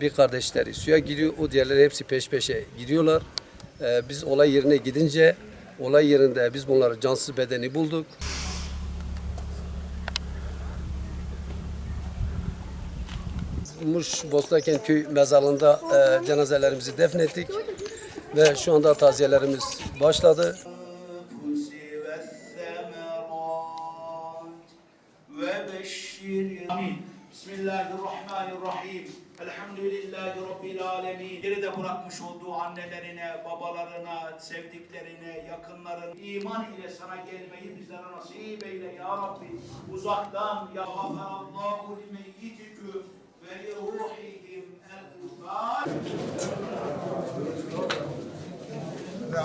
bir kardeşler suya gidiyor, o diğerleri hepsi peş peşe gidiyorlar. Ee, biz olay yerine gidince, olay yerinde biz bunları cansız bedeni bulduk. Muş Bostaken köy mezarlığında e, cenazelerimizi defnettik ve şu anda taziyelerimiz başladı. Amin. Bismillahirrahmanirrahim. Elhamdülillahi Rabbil alemin. Geride bırakmış olduğu annelerine, babalarına, sevdiklerine, yakınların iman ile sana gelmeyi bizlere nasip eyle ya Rabbi. Uzaktan ya Allahu limeyyitükü ve li ruhihim el-Kur'an. Ne?